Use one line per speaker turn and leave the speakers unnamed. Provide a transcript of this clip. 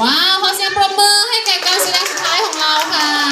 ว้าวขอเสียงปรบมือให้แก่การแสดงสุดท้ายของเราค่ะ